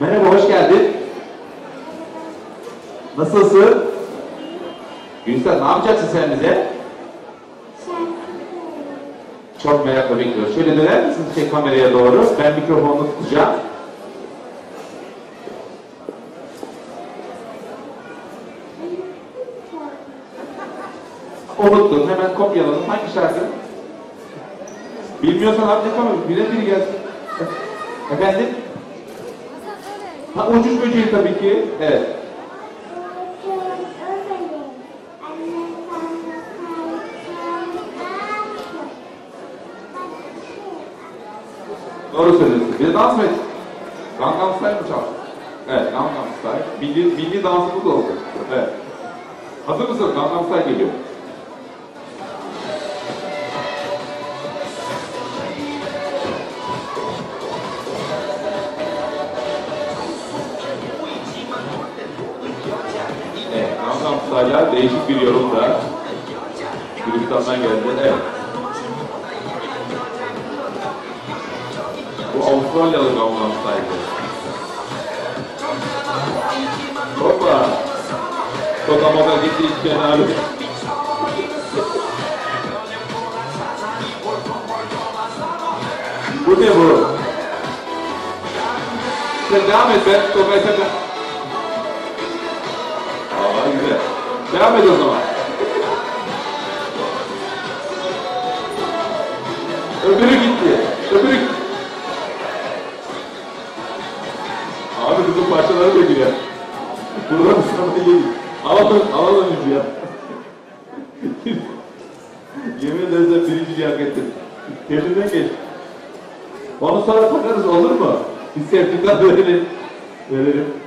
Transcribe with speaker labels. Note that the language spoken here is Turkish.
Speaker 1: Merhaba, hoş geldin. Nasılsın? Gülsen, ne yapacaksın sen bize? Çok merakla bekliyoruz. Şöyle döner misin şey kameraya doğru? Ben mikrofonu tutacağım. Unuttum. Hemen kopyaladım. Hangi şarkı? Bilmiyorsan yapacak ama bire biri gelsin. Efendim? Ha ucuz böceği tabii ki. Evet. Doğru söylüyorsun. Bir de dans mı et? Gangnam Style mı çal? Evet, Gangnam Style. Milli, milli dansımız oldu. Evet. Hazır mısın? Gangnam Style geliyor. Style'a değişik bir yorum da Gürcistan'dan geldi. Evet. Bu Avustralyalı Style. Hoppa. Toka moka gitti kenarı. bu ne bu? Sen devam et ben Toka'yı sakın. Devam et o zaman. Öbürü gitti. Öbürü. Abi kızın parçaları da giriyor. Buradan sana yedik. Alalım, alalım bizi ya. Yemin ederim sen birinciliği hak ettin. Kendinden geç. Onu sonra takarız olur mu? Biz sevdiğinden verelim. Verelim.